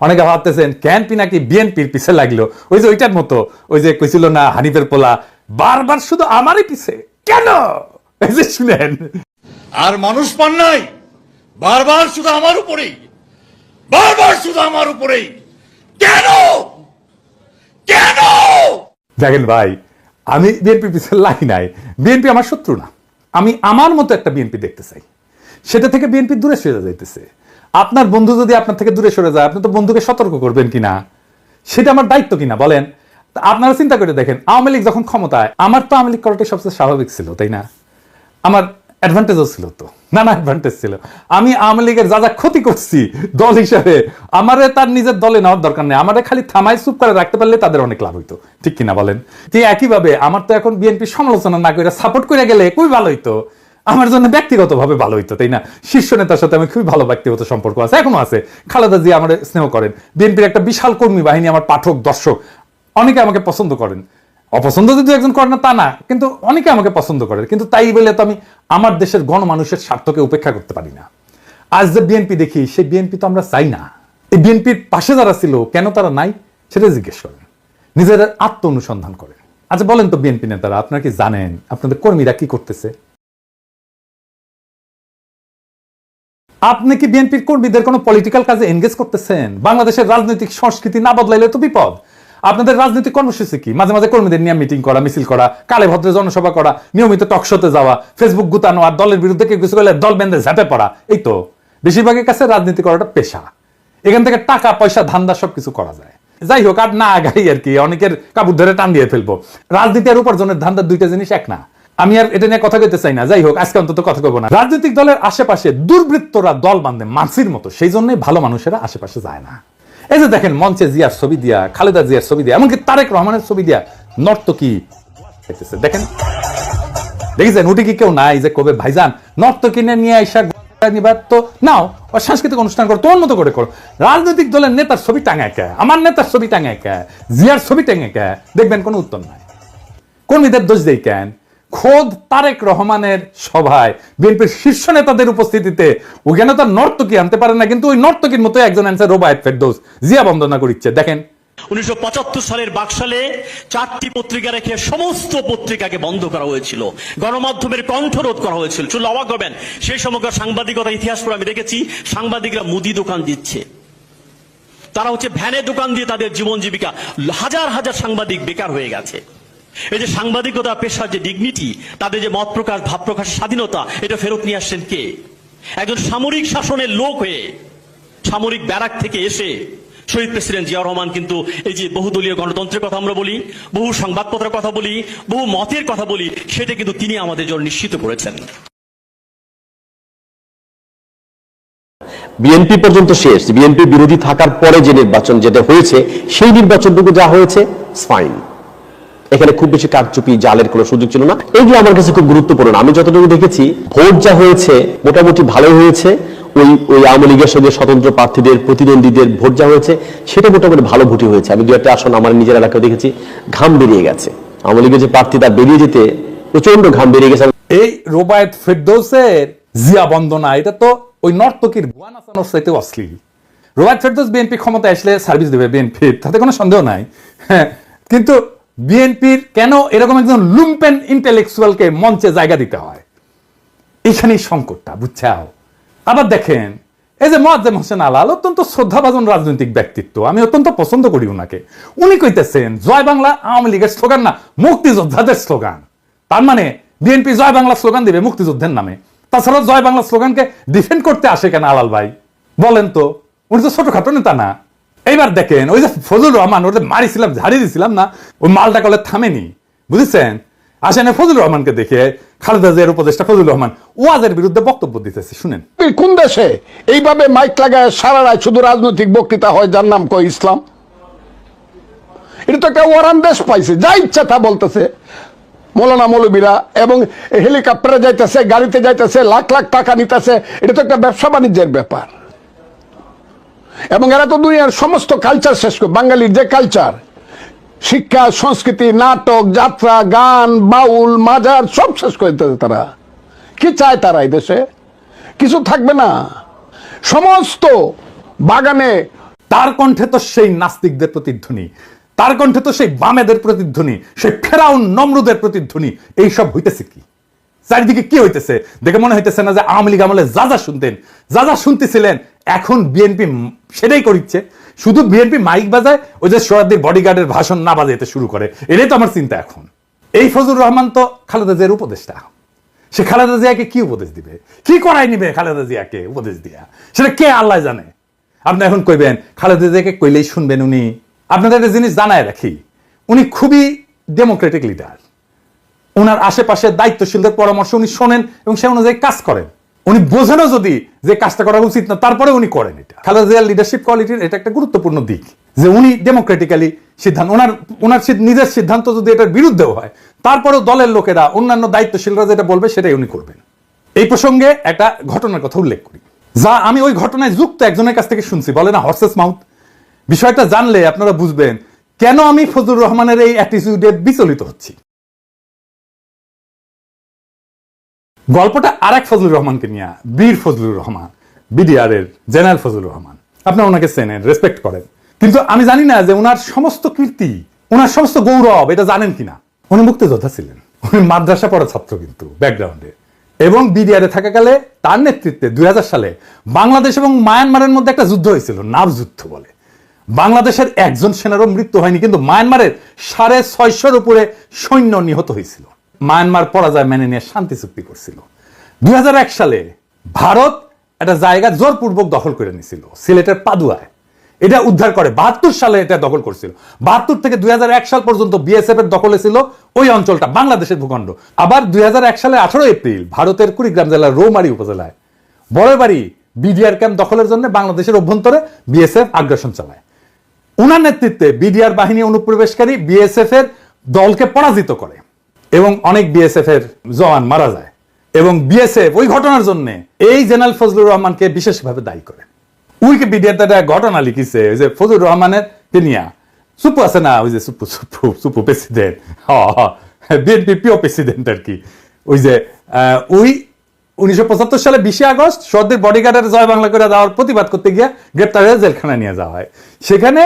অনেকে ভাবতেছেন ক্যানপি নাকি বিএনপির পিছে লাগল? ওই যে ওইটার মতো। ওই যে কইছিল না হানিফের পোলা বারবার শুধু আমারই পিছে। কেন? এই যে শুনেন। আর মানুষ পান নাই। বারবার শুধু আমার উপরেই। বারবার শুধু আমার উপরেই। কেন? কেন? দেখেন ভাই আমি বিএনপির পিছনে লাগি নাই। বিএনপি আমার শত্রু না। আমি আমার মতো একটা বিএনপি দেখতে চাই। সেটা থেকে বিএনপি দূরে সরে যাইতেছে। আপনার বন্ধু যদি আপনার থেকে দূরে সরে যায়, আপনি তো বন্ধুকে সতর্ক করবেন কিনা? সেটা আমার দায়িত্ব কিনা? বলেন। আপনারা চিন্তা করে দেখেন, আওয়ামী লীগ যখন ক্ষমতায়, আমার তো আওয়ামী লীগ করাটাই সবচেয়ে স্বাভাবিক ছিল, তাই না? আমার অ্যাডভান্টেজও ছিল তো, নানা অ্যাডভান্টেজ ছিল। আমি আওয়ামী লীগের যা যা ক্ষতি করছি দল হিসাবে, আমারে তার নিজের দলে নেওয়ার দরকার নেই। আমারে খালি থামাই চুপ করে রাখতে পারলে তাদের অনেক লাভ হইতো। ঠিক কিনা বলেন? যে একইভাবে, আমার তো এখন বিএনপি সমালোচনা না করে সাপোর্ট করে গেলে খুবই ভালো হইতো। আমার জন্য ব্যক্তিগতভাবে ভালো হইতো, তাই না? শীর্ষ নেতার সাথে আমি খুবই ভালো ব্যক্তিগত সম্পর্ক আছে, এখনও আছে। খালেদা জিয়া আমার স্নেহ করেন। বিএনপির একটা বিশাল কর্মী বাহিনী, আমার পাঠক, দর্শক, অনেকে আমাকে পছন্দ করেন। অপছন্দ যদি একজন করে না, তা না, কিন্তু অনেকে আমাকে পছন্দ করে কিন্তু তাই বলে তো আমি আমার দেশের গণমানুষের স্বার্থকে উপেক্ষা করতে পারি না। আজ যে বিএনপি দেখি, সেই বিএনপি তো আমরা চাই না। এই বিএনপির পাশে যারা ছিল, কেন তারা নাই, সেটা জিজ্ঞেস করেন। নিজের আত্ম অনুসন্ধান করেন। আচ্ছা বলেন তো বিএনপি নেতারা, আপনারা কি জানেন? আপনাদের কর্মীরা কি করতেছে? আপনি কি বিএনপির কর্মীদের কোনো পলিটিক্যাল কাজে এনগেজ করতেছেন? বাংলাদেশের রাজনৈতিক সংস্কৃতি না বদলাইলে তো বিপদ। আপনাদের রাজনৈতিক কর্মসূচি কি? মাঝে মাঝে কর্মীদের নিয়ে মিটিং করা, মিছিল করা, কালে ভদ্রে জনসভা করা, নিয়মিত টকশোতে যাওয়া ফেসবুক গুতানো আর দলের বিরুদ্ধে কেউ কিছু করলে দল বেঁধে ঝাঁপে পড়া, এই তো। বেশিরভাগের কাছে রাজনীতি করাটা পেশা। এখান থেকে টাকা, পয়সা, ধান্দা সবকিছু করা যায়। যাই হোক, আর না আগাই আর কি, অনেকের কাপড় ধরে টান দিয়ে ফেলব। রাজনীতি আর উপার্জনের ধান্দা দুইটা জিনিস এক না। আমি আর এটা নিয়ে কথা কইতে চাই না। যাই হোক, আজকে অন্তত কথা কইবো না। রাজনৈতিক দলের আশেপাশে দুর্বৃত্তরা দল বাঁধে মানসির মতো। সেই জন্যই ভালো মানুষেরা আশেপাশে যায় না। এই যে দেখেন, মঞ্চে জিয়ার ছবি দিয়া, খালেদা জিয়ার ছবি দিয়া, এমনকি তারেক রহমানের ছবি দিয়া নর্তকী। দেখেন, দেখেছেন? উঠে কি কেউ নাই যে কবে, ভাইজান, নর্তকী নিয়ে আইসা নিবার তো। নাও সাংস্কৃতিক অনুষ্ঠান করো তোর মতো করে করো। রাজনৈতিক দলের নেতার ছবি টাঙায় কে? আমার নেতার ছবি টাঙায় কে? জিয়ার ছবি টাঙায় কে? দেখবেন কোনো উত্তর নাই। কর্মীদের দোষ দেই কেন? খোদ তারেক রহমানের সভায়। বিএনপির শীর্ষ নেতাদের উপস্থিতিতে ওখানে তো নর্তকী আনতে পারে না, কিন্তু ওই নর্তকীর মতো একজন আনসার রোবায়ত ফেরদৌস। জিয়া বন্দনা করিচ্ছে, দেখেন। উনিশশো সালের বাকশালে চারটি পত্রিকা রেখে সমস্ত পত্রিকাকে বন্ধ করা হয়েছিল। গণমাধ্যমের কণ্ঠরোধ করা হয়েছিল। শুনলে অবাক হবেন সেই সময়কার সাংবাদিকতা ইতিহাস পড়ে আমি দেখেছি, সাংবাদিকরা মুদি দোকান দিচ্ছে। তারা হচ্ছে ভ্যানে দোকান দিয়ে তাদের জীবন জীবিকা, হাজার হাজার সাংবাদিক বেকার হয়ে গেছে। এই যে সাংবাদিকতা, পেশার যে ডিগনিটি তাদের যে মত প্রকাশ, ভাব প্রকাশের স্বাধীনতা, এটা ফেরত নিয়ে আসছেন কে? একজন সামরিক শাসনের লোক হয়ে, সামরিক ব্যারাক থেকে এসে শহীদ প্রেসিডেন্ট জিয়া রহমান কিন্তু এই যে বহুদলীয় গণতন্ত্রের কথা আমরা বলি, বহু সংবাদপত্রের কথা বলি, বহু মতের কথা বলি, সেটা কিন্তু তিনি আমাদের জন্য নিশ্চিত করেছেন। বিএনপি পর্যন্ত শেষ। বিএনপি বিরোধী থাকার পরে যে নির্বাচন যেটা হয়েছে, সেই নির্বাচনটুকু যা হয়েছে ফাইন এখানে খুব বেশি কারচুপি, জালের কোনো সুযোগ ছিল না। এগুলো আমার কাছে খুব গুরুত্বপূর্ণ আমি যতটুকু দেখেছি, ভোট যা হয়েছে মোটামুটি ভালোই হয়েছে। ওই ওই আওয়ামী লীগের সঙ্গে স্বতন্ত্র প্রার্থীদের, প্রতিদ্বন্দ্বীদের ভোট যা হয়েছে, সেটা মোটামুটি ভালো ভোটই হয়েছে। আমি দু একটা আসন আমার নিজের এলাকায় দেখেছি, ঘাম বেরিয়ে গেছে। আওয়ামী লীগের যে প্রার্থী, তার বেরিয়ে যেতে প্রচণ্ড ঘাম বেরিয়ে গেছে। এই রোবায়ত ফেরদৌসের জিয়া বন্দনা, এটা তো ওই নর্তকীর ভুয়া নাচানোর চাইতে অশ্লীল। রোবায়ত ফেরদৌস বিএনপি ক্ষমতা আসলে সার্ভিস দেবে বিএনপির তাতে কোনো সন্দেহ নাই। হ্যাঁ কিন্তু বিএনপির কেন এরকম একজন লুম্পেন ইন্টেলেকচুয়ালকে মঞ্চে জায়গা দিতে হয়? এখানেই সংকটটা, বুঝছাও? আবার দেখেন, এই যে মোয়াজ্জেম হোসেন আলাল অত্যন্ত শ্রদ্ধাভাজন রাজনৈতিক ব্যক্তিত্ব, আমি অত্যন্ত পছন্দ করি উনাকে। উনি কইতেছেন, জয় বাংলা আওয়ামী লীগের স্লোগান না, মুক্তিযোদ্ধাদের স্লোগান। তার মানে বিএনপি জয় বাংলা স্লোগান দিবে মুক্তিযুদ্ধের নামে। তাছাড়া জয় বাংলা স্লোগানকে ডিফেন্ড করতে আসে কেন আলাল ভাই? বলেন তো, উনি তো ছোটখাটো নেতা না। এইবার দেখেন, ওই যে ফজল রহমান ওদের মারিছিলাম ঝাড়ি দিছিলাম না, ওই মালটা কলে থামেনি, বুঝেছেন? আসেন ফজল রহমানকে দেখে, খালেদা জিয়ার উপদেষ্টা ফজল রহমান ওয়াজের বিরুদ্ধে বক্তব্য দিতেছে, শুনেন। কোন দেশে এইভাবে মাইক লাগায় সারা রায় শুধু রাজনৈতিক বক্তৃতা হয়, যার নাম কয় ইসলাম? এটা তো একটা ওয়ারান দেশ পাইছে, যা ইচ্ছা তা বলতেছে। মৌলানা মৌলবীরা এবং হেলিকপ্টারে যাইতেছে, গাড়িতে যাইতেছে, লাখ লাখ টাকা নিতেছে, এটা তো একটা ব্যবসা বাণিজ্যের ব্যাপার। এবং এরা তো দুনিয়ার সমস্ত কালচার শেষ করে বাঙালির যে কালচার শিক্ষা, সংস্কৃতি, নাটক, যাত্রা, গান, বাউল, মাজার, সব শেষ করে দিতেছে তারা। কি চায় তারা এই দেশে? কিছু থাকবে না। সমস্ত বাগানে তার কণ্ঠে তো সেই নাস্তিকদের প্রতিধ্বনি, তার কণ্ঠে তো সেই বামেদের প্রতিধ্বনি, সেই ফেরাউন নমরুদের প্রতিধ্বনি, এইসব হইতেছে কি? চারিদিকে কি হইতেছে? দেখে মনে হইতেছে না যে আওয়ামী লীগ আমলে যা যা শুনতেন, যা যা শুনতেছিলেন, এখন বিএনপি সেটাই করিচ্ছে। শুধু বিএনপি মাইক বাজায়, ওই যে সোহাদ্দির বডিগার্ডের ভাষণ না বাজাইতে শুরু করে। এটাই তো আমার চিন্তা এখন। এই ফজলুর রহমান তো খালেদা জিয়ার উপদেষ্টা। সে খালেদা জিয়াকে কি উপদেশ দিবে? কি করাই নিবে খালেদা জিয়াকে উপদেশ দিয়া? সেটা কে আল্লাহ জানে? আপনি এখন কইবেন, খালেদা জিয়াকে কইলেই শুনবেন উনি। আপনাদের একটা জিনিস জানায় রাখি। উনি খুবই ডেমোক্রেটিক লিডার ওনার আশেপাশে দায়িত্বশীলদের পরামর্শ উনি শোনেন এবং সে অনুযায়ী কাজ করেন। উনি বোঝেনও যদি যে কাজটা করা উচিত না, তারপরে উনি করেন এটা। খালেদা জিয়ার লিডারশিপ কোয়ালিটির এটা একটা গুরুত্বপূর্ণ দিক। যে উনি ডেমোক্রেটিক্যালি সিদ্ধান্ত, ওনার ওনার নিজের সিদ্ধান্ত যদি এটার বিরুদ্ধেও হয়, তারপরেও দলের লোকেরা, অন্যান্য দায়িত্বশীলরা যেটা বলবে সেটাই উনি করবেন। এই প্রসঙ্গে একটা ঘটনার কথা উল্লেখ করি। যা আমি ওই ঘটনায় যুক্ত একজনের কাছ থেকে শুনছি, বলে না হর্সেস মাউথ বিষয়টা জানলে আপনারা বুঝবেন কেন আমি ফজলুর রহমানের এই অ্যাটিটিউডে বিচলিত হচ্ছি। গল্পটা আর এক ফজলুর রহমানকে নিয়ে, বীর ফজলুর রহমান বিডিআর এর জেনারেল ফজলুর রহমান। আপনার ওনাকে চেনেন রেসপেক্ট করেন। কিন্তু আমি জানি না যে ওনার সমস্ত কীর্তি, ওনার সমস্ত গৌরব এটা জানেন কিনা। উনি মুক্তিযোদ্ধা ছিলেন। উনি মাদ্রাসা পড়া ছাত্র কিন্তু ব্যাকগ্রাউন্ডে এবং বিডিআরে থাকাকালে তার নেতৃত্বে দুই হাজার সালে বাংলাদেশ এবং মায়ানমারের মধ্যে একটা যুদ্ধ হয়েছিল নাভ যুদ্ধ বলে। বাংলাদেশের একজন সেনারও মৃত্যু হয়নি, কিন্তু মায়ানমারের সাড়ে ছয়শোর উপরে সৈন্য নিহত হয়েছিল। মায়ানমার পরাজয় মেনে নিয়ে শান্তি চুক্তি করছিল। দুই হাজার এক সালে ভারত একটা জায়গা জোরপূর্বক দখল করে নিছিল, সিলেটের পাদুয়ায়। এটা উদ্ধার করে বাহাত্তর সালে এটা দখল করছিল। বাহাত্তর থেকে দুই সাল পর্যন্ত বিএসএফ এর দখলে ছিল ওই অঞ্চলটা, বাংলাদেশের ভূখণ্ড। আবার দুই সালে আঠারো এপ্রিল ভারতের কুড়িগ্রাম জেলার রৌমারি উপজেলায়। বড়বাড়ি বিডিআর ক্যাম্প দখলের জন্য বাংলাদেশের অভ্যন্তরে বিএসএফ আগ্রাসন চালায়। উনার নেতৃত্বে বিডিআর বাহিনী অনুপ্রবেশকারী বিএসএফ এর দলকে পরাজিত করে। এবং অনেক বিএসএফ এর জওয়ান মারা যায়। এবং বিএসএফ ওই ঘটনার জন্য এই জেনারেল ফজলুর রহমানকে বিশেষভাবে দায়ী করে। ঘটনা লিখিছে যে ফজলুর রহমানের সুপু আছে না? ওই যে সুপু সুপু সুপু প্রেসিডেন্ট। বিএনপি পিও প্রেসিডেন্ট আর কি। ওই যে ওই উনিশশো পঁচাত্তর সালে বিশে আগস্ট সর্দের বডিগার্ডের জয় বাংলা করে দেওয়ার প্রতিবাদ করতে গিয়ে গ্রেপ্তার হয়ে জেলখানায় নিয়ে যাওয়া হয়। সেখানে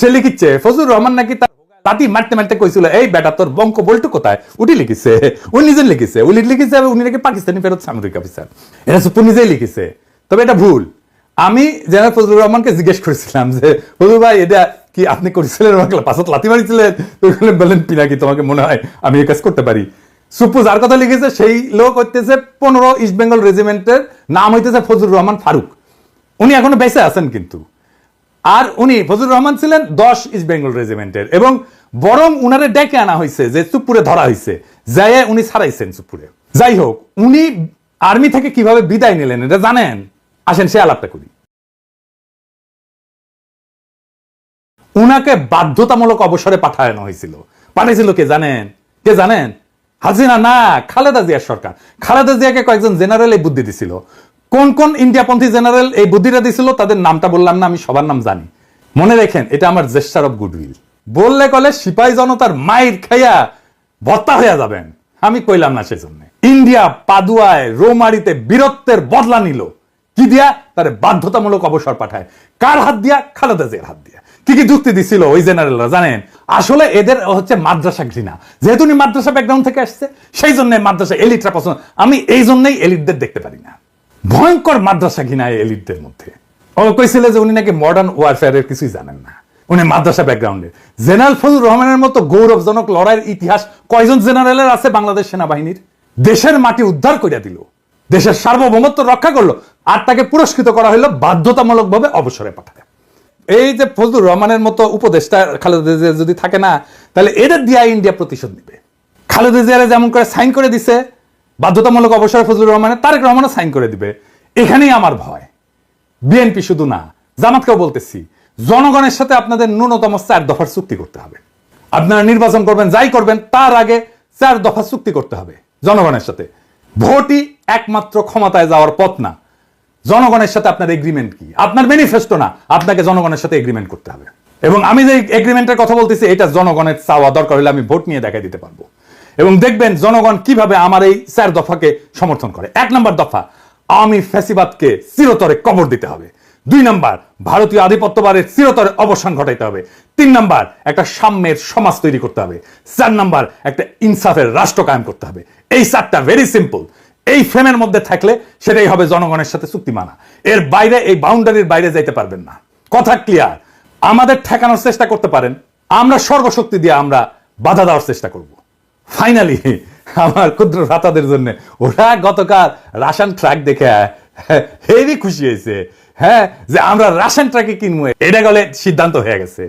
সে লিখিচ্ছে, ফজলুর রহমান নাকি তার লাঠি মারতে মারতে কইছিল এই বেটা তোর বঙ্ক বল্টু কোথায়? উনি লিখিছে উনি নিজে লিখিছে উনি লিখিছে উনি নাকি পাকিস্তানি ফেরত সামরিক অফিসার এটা সুপু নিজেই লিখিছে। তবে এটা ভুল। আমি জেনারেল ফজলুর রহমানকে জিজ্ঞেস করেছিলাম যে ফজলুর ভাই এটা কি আপনি করেছিলেন আমাকে পাশত লাথি মারিছিলেন? তো বললেন, বললেন পিনাকি তোমাকে মনে হয় আমি এই কাজ করতে পারি? সুপু যার কথা লিখেছে সেই লোক হইতেছে পনেরো ইস্ট বেঙ্গল রেজিমেন্টের নাম হইতেছে ফজলুর রহমান ফারুক। উনি এখনও বেঁচে আছেন কিন্তু। আর উনি ফজলুর রহমান ছিলেন দশ ইস্ট বেঙ্গল রেজিমেন্টের। এবং বরং উনারে ডেকে আনা হয়েছে যে চুপুরে ধরা হয়েছে। যাই উনি ছাড়াইছেন চুপুরে যাই হোক, উনি আর্মি থেকে কীভাবে বিদায় নিলেন এটা জানেন? আসেন, সে আলাপটা করি। উনাকে বাধ্যতামূলক অবসরে পাঠানো হয়েছিল। পাঠিয়েছিল কে জানেন? কে জানেন? হাজিনা না, খালেদা জিয়ার সরকার। খালেদা জিয়াকে কয়েকজন জেনারেল বুদ্ধি দিছিল। কোন কোন ইন্ডিয়াপন্থী জেনারেল এই বুদ্ধিটা দিছিল, তাদের নামটা বললাম না, আমি সবার নাম জানি। মনে রেখেন, এটা আমার জেস্টার অফ গুডউইল। বললে কলে সিপাই জনতার মাইর খাইয়া ভত্তা হইয়া যাবেন। আমি কইলাম না সেজন্য। ইন্ডিয়া পাদুয়ায় রোমারিতে বীরত্বের বদলা নিল। কি দিয়া? তারে বাধ্যতামূলক অবসর পাঠায়। কার হাত দিয়া? খালেদা জিয়ার হাত দিয়া। কি কি যুক্তি দিছিল ওই জেনারেলরা, জানেন? আসলে এদের হচ্ছে মাদ্রাসা ঘৃণা। যেহেতু উনি মাদ্রাসা ব্যাকগ্রাউন্ড থেকে আসছে, সেই জন্য মাদ্রাসা এলিটরা পছন্দ। আমি এই জন্যই এলিটদের দেখতে পারি না। ভয়ঙ্কর মাদ্রাসা ঘৃণা এলিটদের মধ্যে। ও কইছিল যে উনি নাকি মডার্ন ওয়ারফেয়ারের কিছুই জানেন না। উনি মাদ্রাসা ব্যাকগ্রাউন্ডে জেনারেল ফজলুর রহমানের মতো গৌরবজনক লড়াইয়ের ইতিহাস কয়জন জেনারেলের আছে বাংলাদেশ সেনাবাহিনীর? দেশের মাটি উদ্ধার করে দিল। দেশের সার্বভৌমত্ব রক্ষা করল। আর তাকে পুরস্কৃত করা হলো বাধ্যতামূলকভাবে অবসরে পাঠায় এই যে ফজলুর রহমানের মতো উপদেষ্টা খালেদা জিয়া যদি থাকে না, তাহলে এদের দিয়া ইন্ডিয়া প্রতিশোধ নিবে। খালেদা জিয়ারে যেমন করে সাইন করে দিছে বাধ্যতামূলক অবসরে ফজলুর রহমানের তারেক রহমানও সাইন করে দিবে। এখানেই আমার ভয়। বিএনপি শুধু না, জামাতকেও বলতেছি, জনগণের সাথে আপনাদের ন্যূনতম চার দফার চুক্তি করতে হবে। আপনারা নির্বাচন করবেন, যাই করবেন, তার আগে চার দফা চুক্তি করতে হবে জনগণের সাথে। ভোটই একমাত্র ক্ষমতায় যাওয়ার পথ না। জনগণের সাথে আপনার এগ্রিমেন্ট কি? আপনার ম্যানিফেস্টো না, আপনাকে জনগণের সাথে এগ্রিমেন্ট করতে হবে। এবং আমি যে এগ্রিমেন্টের কথা বলতেছি, এটা জনগণের চাওয়া, দরকার হলে আমি ভোট নিয়ে দেখাই দিতে পারব। এবং দেখবেন জনগণ কীভাবে আমার এই চার দফাকে সমর্থন করে। এক নম্বর দফা আওয়ামী ফ্যাসিবাদকে চিরতরে কবর দিতে হবে। দুই নাম্বার, ভারতীয় আধিপত্যবাদের চিরতরে অবসান ঘটাইতে হবে। তিন নাম্বার, একটা সাম্যের সমাজ তৈরি করতে হবে। চার নাম্বার, একটা ইনসাফের রাষ্ট্র কায়েম করতে হবে। এই চারটা ভেরি সিম্পল এই ফ্রেমের মধ্যে থাকলে সেটাই হবে জনগণের সাথে চুক্তি মানা। এর বাইরে, এই বাউন্ডারির বাইরে যাইতে পারবেন না। কথা ক্লিয়ার আমাদের ঠেকানোর চেষ্টা করতে পারেন। আমরা সর্বশক্তি দিয়ে আমরা বাধা দেওয়ার চেষ্টা করব। ফাইনালি আমার ক্ষুদ্র ভ্রাতাদের জন্য। ওরা গতকাল রাশান ট্রাক দেখে, হেভি খুশি হয়েছে। হ্যাঁ যে আমরা রাশান ট্রাকে কিনবো। এটা গেলে সিদ্ধান্ত হয়ে গেছে।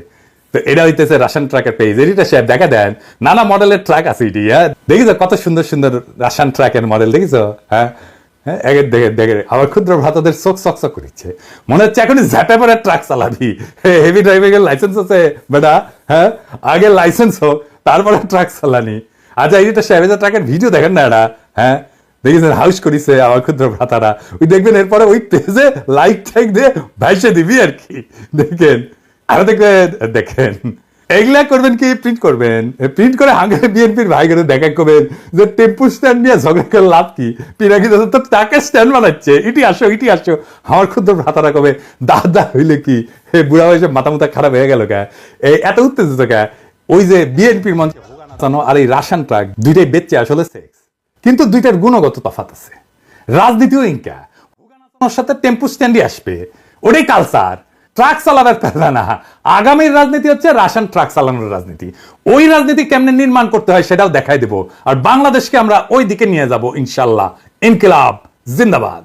তো এটা হইতেছে রাশান ট্রাকের পেজ এটা সে দেখা দেন, নানা মডেলের ট্রাক আছে এটি হ্যাঁ? দেখিছো কত সুন্দর সুন্দর রাশান ট্রাকের মডেল দেখিছো? হ্যাঁ? হ্যাঁ দেখে দেখে। আমার ক্ষুদ্র ভ্রাতাদের চোখ চকচক করছে মনে হচ্ছে এখন ঝাঁপে পরে ট্রাক চালাবি। হেভি ড্রাইভিং এর লাইসেন্স আছে, বেটা হ্যাঁ? আগে লাইসেন্স হোক, তারপরে ট্রাক চালানি। আচ্ছা এই যে শ্যাভেজা ট্রাকের ভিডিও দেখেন না এটা হ্যাঁ? দেখেছেন হাউস করিছে আমার ক্ষুদ্র ভ্রাতারা। ওই দেখবেন এরপরে ওই পেজে লাইক টাইক দিয়ে ভাইসে দিবি আর কি। দেখেন। আরও দেখবেন, দেখেন। এগুলা করবেন কি? প্রিন্ট করবেন। প্রিন্ট করে হাঙ্গারে বিএনপির ভাই করে দেখা করবেন যে টেম্পু স্ট্যান্ড নিয়ে ঝগড়া করে লাভ কি? পিনাকি দাদা তো তাকে স্ট্যান্ড বানাচ্ছে। ইটি আসো ইটি আসো। আমার ক্ষুদ্র ভ্রাতারা কবে, দাদা, হইলে কি? হে, বুড়া বয়সে মাথা মুথা খারাপ হয়ে গেল কে? এত উত্তেজিত কে? ওই যে বিএনপির মঞ্চে নাচানো আর এই রাশিয়ান ট্রাক দুইটাই বেচছে আসলে সেক্স কিন্তু দুইটার গুণগত তফাত আছে। রাজনীতিও ইনকা। ওর সাথে টেম্পু স্ট্যান্ডই আসবে। ওটাই কালচার ট্রাক চালাবার পারবে না। আগামীর রাজনীতি হচ্ছে রাশিয়ান ট্রাক চালানোর রাজনীতি। ওই রাজনীতি কেমনে নির্মাণ করতে হয় সেটাও দেখাই দেব। আর বাংলাদেশকে আমরা ওই দিকে নিয়ে যাব ইনশাল্লাহ ইনকিলাব। জিন্দাবাদ।